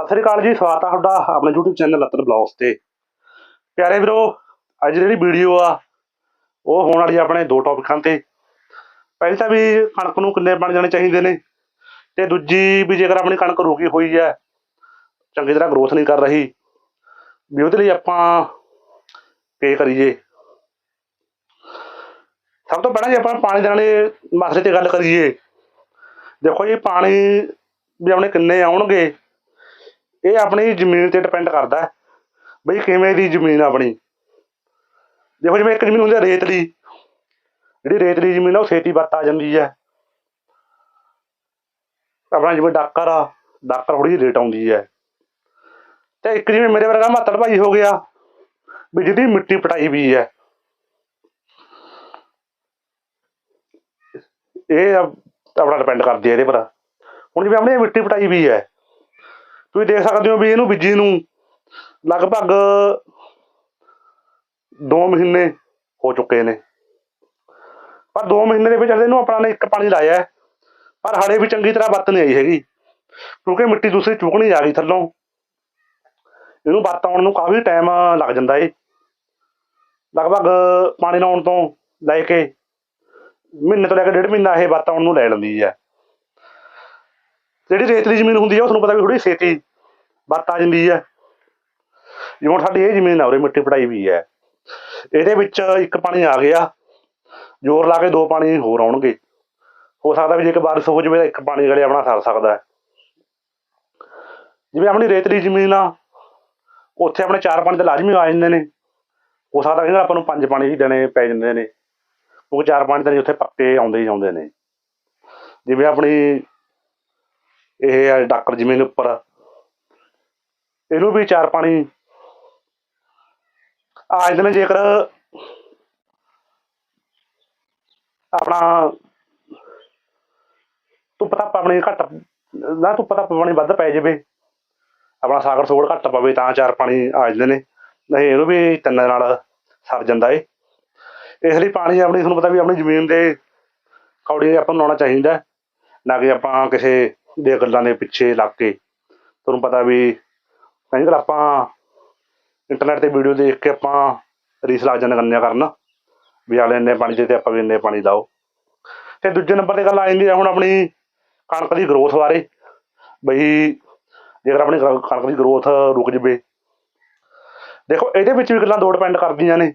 ਸਤਿ ਸ੍ਰੀ ਅਕਾਲ ਜੀ, ਸਵਾਗਤ ਆ ਤੁਹਾਡਾ ਆਪਣੇ YouTube ਚੈਨਲ ਲੱਤਰ ਬਲੌਗਸ ਤੇ। ਪਿਆਰੇ ਵੀਰੋ, ਅੱਜ ਜਿਹੜੀ ਵੀਡੀਓ ਆ, ਉਹ ਹੋਣ ਵਾਲੀ ਆ ਆਪਣੇ ਦੋ ਟੌਪਿਕਾਂ ਤੇ। ਪਹਿਲੀ ਤਾਂ ਵੀ ਕਣਕ ਨੂੰ ਕਿੰਨੇ ਬਣ ਜਾਣੇ ਚਾਹੀਦੇ ਨੇ, ਤੇ ਦੂਜੀ ਵੀ ਜੇਕਰ ਆਪਣੀ ਕਣਕ ਰੁਕੀ ਹੋਈ ਹੈ ਚੰਗੀ ਤਰ੍ਹਾਂ ਗਰੋਥ ਨਹੀਂ ਕਰ ਰਹੀ, ਵੀ ਉਹਦੇ ਲਈ ਆਪਾਂ ਕੀ ਕਰੀਏ? ਸਭ ਤੋਂ ਪਹਿਲਾਂ ਜੇ ਆਪਾਂ ਪਾਣੀ ਦੇਣ ਵਾਲੇ ਮਸਲੇ ਤੇ ਗੱਲ ਕਰੀਏ, ਦੇਖੋ ਜੀ, ਪਾਣੀ ਵੀ ਆਪਣੇ ਕਿੰਨੇ ਆਉਣਗੇ ਇਹ ਆਪਣੀ ਜ਼ਮੀਨ ਤੇ ਡਿਪੈਂਡ ਕਰਦਾ ਬਈ ਕਿਵੇਂ ਦੀ ਜ਼ਮੀਨ ਆਪਣੀ? ਦੇਖੋ ਜਿਵੇਂ ਇੱਕ ਜ਼ਮੀਨ ਹੁੰਦੀ ਹੈ ਰੇਤਲੀ ਜਿਹੜੀ ਰੇਤਲੀ ਜ਼ਮੀਨ ਆ, ਉਹ ਛੇਤੀ ਵੱਤ ਆ ਜਾਂਦੀ ਹੈ। ਆਪਣਾ ਜਿਵੇਂ ਡਾਕਰ ਆ, ਡਾਕਰ ਥੋੜੀ ਜਿਹੀ ਰੇਟ ਆਉਂਦੀ ਹੈ। ਤੇ ਇੱਕ ਜਿਵੇਂ ਮੇਰੇ ਵਰਗਾ ਮਾਤੜ ਭਾਈ ਹੋ ਗਿਆ, ਵੀ ਜਿਹਦੀ ਮਿੱਟੀ ਪਟਾਈ ਵੀ ਹੈ। ਇਹ ਆ- ਆਪਣਾ ਡਿਪੈਂਡ ਕਰਦੀ ਹੈ ਇਹਦੇ ਪਰ। ਹੁਣ ਜਿਵੇਂ ਆਪਣੀ ਮਿੱਟੀ ਪਟਾਈ ਵੀ ਹੈ ਤੁਸੀਂ ਦੇਖ ਸਕਦੇ ਹੋ ਵੀ ਇਹਨੂੰ ਬੀਜੀ ਨੂੰ ਲਗਭਗ 2 ਮਹੀਨੇ ਹੋ ਚੁੱਕੇ ਨੇ। ਪਰ 2 ਮਹੀਨੇ ਦੇ ਵਿੱਚ ਇਹਨੂੰ ਆਪਣਾ ਨੇ ਇੱਕ ਪਾਣੀ ਲਾਇਆ ਪਰ ਹਲੇ ਵੀ ਚੰਗੀ ਤਰ੍ਹਾਂ ਬੱਤ ਨਹੀਂ ਆਈ ਹੈਗੀ। ਕਿਉਂਕਿ ਮਿੱਟੀ ਦੂਸਰੀ ਚੁਕਣੀ ਆ ਗਈ ਥੱਲੋਂ। ਇਹਨੂੰ ਬੱਤ ਆਉਣ ਨੂੰ ਕਾਫੀ ਟਾਈਮ ਲੱਗ ਜਾਂਦਾ ਏ। ਲਗਭਗ ਪਾਣੀ ਲਾਉਣ ਤੋਂ ਲੈ ਕੇ ਮਹੀਨੇ ਤੋਂ ਲੈ ਕੇ ਡੇਢ ਮਹੀਨਾ ਇਹ ਬੱਤ ਆਉਣ ਨੂੰ ਲੈ ਲੈਂਦੀ ਹੈ। ਜਿਹੜੀ ਰੇਤਲੀ ਜ਼ਮੀਨ ਹੁੰਦੀ ਹੈ ਉਹ ਤੁਹਾਨੂੰ ਪਤਾ ਵੀ ਥੋੜੀ ਛੇਤੀ ਵਰਤ ਆ ਜਾਂਦੀ ਹੈ ਜਿਵੇਂ ਹੁਣ ਸਾਡੀ ਇਹ ਜ਼ਮੀਨ ਆ, ਉਰੇ ਮਿੱਟੀ ਪੜਾਈ ਵੀ ਹੈ ਇਹਦੇ ਵਿੱਚ ਇੱਕ ਪਾਣੀ ਆ ਗਿਆ, ਜ਼ੋਰ ਲਾ ਕੇ ਦੋ ਪਾਣੀ ਹੋਰ ਆਉਣਗੇ। ਹੋ ਸਕਦਾ ਵੀ ਜੇ ਇੱਕ ਬਾਰਿਸ਼ ਹੋ ਜਾਵੇ ਤਾਂ ਇੱਕ ਪਾਣੀ ਗਲੇ ਆਪਣਾ ਸਰ ਸਕਦਾ। ਜਿਵੇਂ ਆਪਣੀ ਰੇਤਲੀ ਜ਼ਮੀਨ ਆ, ਉੱਥੇ ਆਪਣੇ ਚਾਰ ਪਾਣੀ ਤਾਂ ਲਾਜ਼ਮੀ ਆ ਜਾਂਦੇ ਨੇ। ਹੋ ਸਕਦਾ ਕਿ ਆਪਾਂ ਨੂੰ ਪੰਜ ਪਾਣੀ ਵੀ ਦੇਣੇ ਪੈ ਜਾਂਦੇ ਨੇ। ਉਹ ਚਾਰ ਪਾਣੀ ਤਾਂ ਉੱਥੇ ਪੱਕੇ ਆਉਂਦੇ ਹੀ ਆਉਂਦੇ ਨੇ। ਜਿਵੇਂ ਆਪਣੀ ਇਹ ਹੈ ਡਾਕਰ ਜ਼ਮੀਨ ਉੱਪਰ ਇਹਨੂੰ ਵੀ ਚਾਰ ਪਾਣੀ ਆ ਜਾਂਦੇ ਨੇ ਜੇਕਰ ਆਪਣਾ ਧੁੱਪ ਧੱਪ ਆਪਣੀ ਘੱਟ, ਨਾ ਧੁੱਪ ਧੱਪ ਪਾਣੀ ਵੱਧ ਪੈ ਜਾਵੇ, ਆਪਣਾ ਸਾਗਰ ਸੋੜ ਘੱਟ ਪਵੇ ਤਾਂ ਚਾਰ ਪਾਣੀ ਆ ਜਾਂਦੇ ਨੇ, ਨਹੀਂ ਇਹਨੂੰ ਵੀ ਤਿੰਨ ਨਾਲ ਸਰ ਜਾਂਦਾ ਏ। ਇਸ ਲਈ ਪਾਣੀ ਆਪਣੀ, ਤੁਹਾਨੂੰ ਪਤਾ ਵੀ ਆਪਣੀ ਜ਼ਮੀਨ ਦੇ ਕੌੜੀ ਆਪਾਂ ਨੂੰ ਲਾਉਣਾ ਚਾਹੀਦਾ, ਨਾ ਕਿ ਆਪਾਂ ਕਿਸੇ ਦੇ ਗੱਲਾਂ ਦੇ ਪਿੱਛੇ ਲੱਗ ਕੇ। ਤੁਹਾਨੂੰ ਪਤਾ ਵੀ ਕਹਿੰਦੇ ਵਾਰ ਆਪਾਂ ਇੰਟਰਨੈਟ ਤੇ ਵੀਡੀਓ ਦੇਖ ਕੇ ਆਪਾਂ ਰੀਸ ਲੱਗ ਜਾਂਦੇ ਗੰਨਿਆ ਕਰਨ, ਵੀ ਆਲੇ ਇੰਨੇ ਪਾਣੀ ਦੇ ਤੇ ਆਪਾਂ ਵੀ ਇੰਨੇ ਪਾਣੀ ਲਾਓ। ਤੇ ਦੂਜੇ ਨੰਬਰ ਤੇ ਗੱਲ ਆ ਜਾਂਦੀ ਹੈ ਹੁਣ ਆਪਣੀ ਕਣਕ ਦੀ ਗਰੋਥ ਬਾਰੇ, ਬਈ ਜੇਕਰ ਆਪਣੀ ਕਣਕ ਦੀ ਗਰੋਥ ਰੁਕ ਜਵੇ। ਦੇਖੋ, ਇਹਦੇ ਵਿੱਚ ਵੀ ਗੱਲਾਂ ਦੋ ਡਿਪੈਂਡ ਕਰਦੀਆਂ ਨੇ।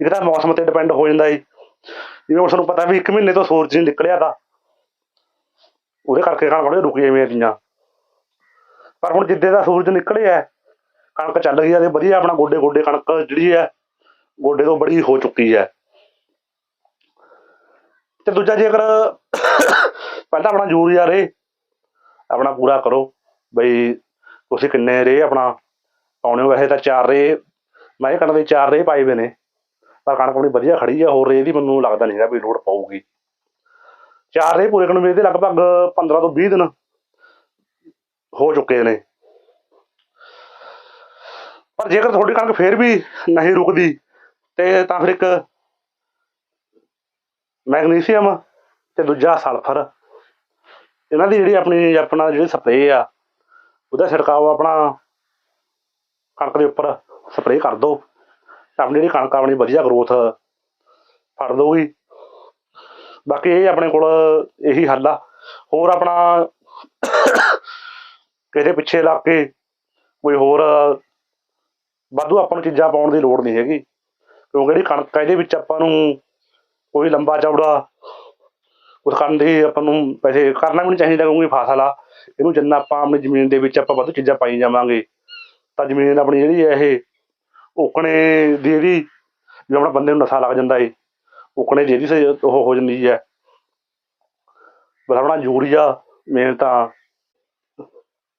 ਇੱਕ ਤਾਂ ਮੌਸਮ ਤੇ ਡਿਪੈਂਡ ਹੋ ਜਾਂਦਾ ਏ। ਜਿਵੇਂ ਹੁਣ ਤੁਹਾਨੂੰ ਪਤਾ ਵੀ ਇੱਕ ਮਹੀਨੇ ਤੋਂ ਸੂਰਜ ਨਹੀਂ ਨਿਕਲਿਆ ਤਾਂ ਉਹਦੇ ਕਰਕੇ ਕਣਕ ਬੜੇ ਰੁਕੀ ਜਿਵੇਂ ਦੀਆਂ ਪਰ ਹੁਣ ਜਿੱਦੇ ਦਾ ਸੂਰਜ ਨਿਕਲਿਆ ਕਣਕ ਚੱਲ ਗਈ ਹੈ ਤੇ ਵਧੀਆ ਆਪਣਾ ਗੋਡੇ ਗੋਡੇ ਕਣਕ ਜਿਹੜੀ ਹੈ, ਗੋਡੇ ਤੋਂ ਬੜੀ ਹੋ ਚੁੱਕੀ ਹੈ। ਤੇ ਦੂਜਾ ਜੇਕਰ ਪਹਿਲਾਂ ਆਪਣਾ ਯੂਰੀਆ ਰੇ ਆਪਣਾ ਪੂਰਾ ਕਰੋ, ਬਈ ਤੁਸੀਂ ਕਿੰਨੇ ਰੇ ਆਪਣਾ, ਪਾਉਣੇ ਹੋ ਵੈਸੇ ਤਾਂ ਚਾਰ ਰੇ ਮੈਂ ਇਹ ਕਣਕ ਦੇ ਚਾਰ ਰੇ ਪਾਏ ਹੋਏ ਨੇ, ਪਰ ਕਣਕ ਆਪਣੀ ਵਧੀਆ ਖੜੀ ਹੈ, ਹੋਰ ਰੇ ਦੀ ਮੈਨੂੰ ਲੱਗਦਾ ਨਹੀਂ ਹੈਗਾ ਵੀ ਲੋੜ ਪਊਗੀ। ਚਾਰ ਰੇ ਪੂਰੇ ਕਰਨ ਨੂੰ ਇਹਦੇ ਲਗਭਗ 15 ਤੋਂ 20 ਦਿਨ ਹੋ ਚੁੱਕੇ ਨੇ। ਪਰ ਜੇਕਰ ਤੁਹਾਡੀ ਕਣਕ ਫੇਰ ਵੀ ਨਹੀਂ ਰੁਕਦੀ, ਤੇ ਤਾਂ ਫਿਰ ਇੱਕ ਮੈਗਨੀਸੀਅਮ ਤੇ ਦੂਜਾ ਸਲਫਰ। ਇਹਨਾਂ ਦੀ ਜਿਹੜੀ ਆਪਣੀ ਆਪਣਾ ਜਿਹੜੀ ਸਪਰੇਅ ਆ, ਉਹਦਾ ਛਿੜਕਾਓ ਆਪਣਾ ਕਣਕ ਦੇ ਉੱਪਰ ਸਪਰੇਅ ਕਰ ਦਿਓ। ਆਪਣੀ ਜਿਹੜੀ ਕਣਕ ਆਪਣੀ ਵਧੀਆ ਗਰੋਥ ਫੜ ਦਊਗੀ ਬਾਕੀ ਇਹ ਆਪਣੇ ਕੋਲ ਇਹੀ ਹੱਲ ਆ। ਹੋਰ ਆਪਣਾ ਕਿਸੇ ਪਿੱਛੇ ਲੱਗ ਕੇ ਕੋਈ ਹੋਰ ਵਾਧੂ ਆਪਾਂ ਨੂੰ ਚੀਜ਼ਾਂ ਪਾਉਣ ਦੀ ਲੋੜ ਨਹੀਂ ਹੈਗੀ। ਕਿਉਂਕਿ ਜਿਹੜੀ ਕਣਕ ਇਹਦੇ ਵਿੱਚ ਆਪਾਂ ਨੂੰ ਕੋਈ ਲੰਬਾ ਚੌੜਾ ਉਸ ਕਰਨ ਦੀ ਆਪਾਂ ਨੂੰ ਪੈਸੇ ਕਰਨਾ ਵੀ ਨਹੀਂ ਚਾਹੀਦਾ ਕਿਉਂਕਿ ਫਸਲ ਆ। ਇਹਨੂੰ ਜਿੰਨਾ ਆਪਾਂ ਆਪਣੀ ਜ਼ਮੀਨ ਦੇ ਵਿੱਚ ਆਪਾਂ ਵਾਧੂ ਚੀਜ਼ਾਂ ਪਾਈ ਜਾਵਾਂਗੇ, ਤਾਂ ਜ਼ਮੀਨ ਆਪਣੀ ਜਿਹੜੀ ਹੈ ਇਹ ਓਕਣੇ ਦੀ ਇਹਦੀ ਜਿਵੇਂ ਆਪਣਾ ਬੰਦੇ ਨੂੰ ਨਸ਼ਾ ਲੱਗ ਜਾਂਦਾ ਏ। ਉਕਣੇ ਜਿਹਦੀ ਇਹਦੀ ਸ- ਉਹ ਹੋ ਜਾਂਦੀ ਹੈ। ਬਸ ਆਪਣਾ ਯੂਰੀਆ ਮੇਨ ਤਾਂ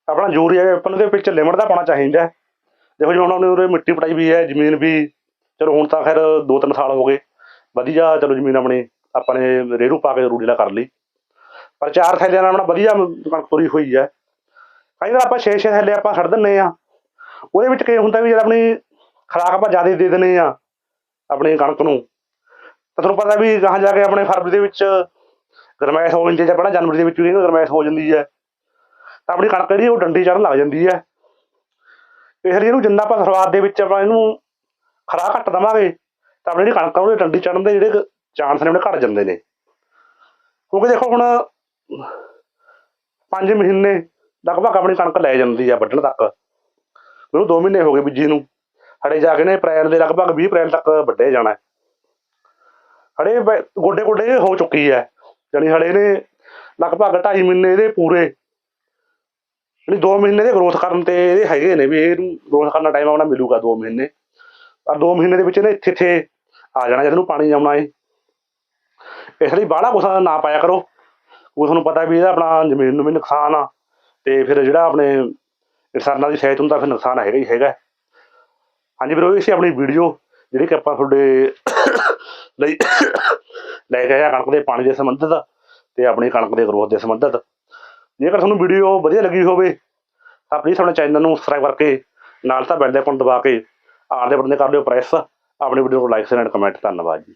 ਆਪਣਾ ਯੂਰੀਆ ਆਪਾਂ ਨੂੰ ਦੇ ਵਿੱਚ ਲਿਮਟ ਦਾ ਪਾਉਣਾ ਚਾਹੀਦਾ ਦੇਖੋ ਜੀ, ਹੁਣ ਉਹਨੇ ਉਰੇ ਮਿੱਟੀ ਪਟਾਈ ਵੀ ਹੈ, ਜ਼ਮੀਨ ਵੀ। ਚਲੋ ਹੁਣ ਤਾਂ ਖੈਰ 2-3 ਸਾਲ ਹੋ ਗਏ। ਵਧੀਆ ਚਲੋ ਜ਼ਮੀਨ ਆਪਣੀ, ਆਪਾਂ ਨੇ ਰੇਰੂ ਪਾ ਕੇ ਰੂੜੀਲਾ ਕਰ ਲਈ। ਪਰ ਚਾਰ ਥੈਲਿਆਂ ਨਾਲ ਆਪਣਾ ਵਧੀਆ ਕਣਕ ਪੂਰੀ ਹੋਈ ਹੈ। ਕਈ ਵਾਰ ਆਪਾਂ 6-6 ਥੈਲੇ ਆਪਾਂ ਛੱਡ ਦਿੰਨੇ ਆ ਉਹਦੇ ਵਿੱਚ ਕੀ ਹੁੰਦਾ ਵੀ ਜਦ ਆਪਣੀ ਖਰਾਕ ਆਪਾਂ ਜ਼ਿਆਦਾ ਦੇ ਦਿੰਨੇ ਆ ਆਪਣੀ ਕਣਕ ਨੂੰ। ਤਾਂ ਤੁਹਾਨੂੰ ਪਤਾ ਵੀ ਗਾਹਾਂ ਜਾ ਕੇ ਆਪਣੇ ਫਰਵਰੀ ਦੇ ਵਿੱਚ ਗਰਮੈਸ਼ ਹੋ ਜਾਂਦੀ ਹੈ ਪਹਿਲਾਂ ਜਨਵਰੀ ਦੇ ਵਿੱਚ ਵੀ ਗਰਮੈਸ਼ ਹੋ ਜਾਂਦੀ ਹੈ। ਤਾਂ ਆਪਣੀ ਕਣਕ ਜਿਹੜੀ ਉਹ ਡੰਡੀ ਚੜਨ ਲੱਗ ਜਾਂਦੀ ਹੈ। ਇਸ ਲਈ ਇਹਨੂੰ ਜਿੰਨਾ ਆਪਾਂ ਸ਼ੁਰੂਆਤ ਦੇ ਵਿੱਚ ਆਪਾਂ ਇਹਨੂੰ ਖਰਾ ਘੱਟ ਦਵਾਂਗੇ, ਤਾਂ ਆਪਣੀ ਜਿਹੜੀ ਕਣਕ ਆ ਉਹਦੇ ਡੰਡੀ ਚੜਨ ਦੇ ਜਿਹੜੇ ਚਾਂਸ ਨੇ ਉਹਨੇ ਘਟ ਜਾਂਦੇ ਨੇ। ਕਿਉਂਕਿ ਦੇਖੋ ਹੁਣ 5 ਮਹੀਨੇ ਲਗਭਗ ਆਪਣੀ ਕਣਕ ਲੈ ਜਾਂਦੀ ਆ ਵੱਢਣ ਤੱਕ। ਮੈਨੂੰ 2 ਮਹੀਨੇ ਹੋ ਗਏ ਬੀਜੀ ਨੂੰ। ਹੜੇ ਜਾ ਕੇ ਨੇ ਅਪ੍ਰੈਲ ਦੇ ਲਗਭਗ 20 ਅਪ੍ਰੈਲ ਤੱਕ ਵੱਢੇ ਜਾਣਾ। ਹੜੇ ਗੋਡੇ ਗੋਡੇ ਹੋ ਚੁੱਕੀ ਹੈ। ਜਾਣੀ ਹੜੇ ਨੇ ਲਗਭਗ 2.5 ਮਹੀਨੇ ਇਹਦੇ ਪੂਰੇ। ਜਿਹੜੀ 2 ਮਹੀਨੇ ਦੇ ਗਰੋਥ ਕਰਨ ਤੇ ਇਹਦੇ ਹੈਗੇ ਨੇ ਵੀ ਇਹਨੂੰ ਗਰੋਥ ਕਰਨ ਦਾ ਟਾਈਮ ਆਉਣਾ ਮਿਲੂਗਾ 2 ਮਹੀਨੇ। ਪਰ 2 ਮਹੀਨੇ ਦੇ ਵਿੱਚ ਇਹਨੇ ਇੱਥੇ ਇੱਥੇ ਆ ਜਾਣਾ, ਜਦ ਨੂੰ ਪਾਣੀ ਆਉਣਾ ਏ। ਇਸ ਲਈ ਬਾਹਲਾ ਕੁਛ ਨਾ ਪਾਇਆ ਕਰੋ। ਉਹ ਤੁਹਾਨੂੰ ਪਤਾ ਵੀ ਇਹਦਾ ਆਪਣਾ ਜ਼ਮੀਨ ਨੂੰ ਵੀ ਨੁਕਸਾਨ ਆ ਤੇ ਫਿਰ ਜਿਹੜਾ ਆਪਣੇ ਇਨਸਾਨਾਂ ਦੀ ਸਿਹਤ ਨੂੰ ਤਾਂ ਫਿਰ ਨੁਕਸਾਨ ਹੈਗਾ ਹੀ ਹੈਗਾ। ਹਾਂਜੀ ਵੀਰੋ, ਇਹ ਸੀ ਆਪਣੀ ਵੀਡੀਓ ਜਿਹੜੀ ਕਿ ਆਪਾਂ ਤੁਹਾਡੇ ਲਈ ਲੈ ਕੇ ਆਇਆ ਕਣਕ ਦੇ ਪਾਣੀ ਦੇ ਸੰਬੰਧਿਤ ਤੇ ਆਪਣੀ ਕਣਕ ਦੇ ਗਰੋਥ ਦੇ ਸੰਬੰਧਿਤ। ਜੇਕਰ ਤੁਹਾਨੂੰ ਵੀਡੀਓ ਵਧੀਆ ਲੱਗੀ ਹੋਵੇ, ਤਾਂ ਪਲੀਜ਼ ਆਪਣੇ ਚੈਨਲ ਨੂੰ ਸਬਸਕ੍ਰਾਈਬ ਕਰਕੇ ਨਾਲ ਤਾਂ ਬੈਲ ਦੇ ਆਈਕਨ ਦਬਾ ਕੇ ਆਲ ਦੇ ਬਟਨ ਕਰ ਲਿਓ ਪ੍ਰੈਸ ਆਪਣੀ ਵੀਡੀਓ ਨੂੰ ਲਾਈਕ ਸ਼ੇਅਰ ਐਂਡ ਕਮੈਂਟ ਧੰਨਵਾਦ ਜੀ।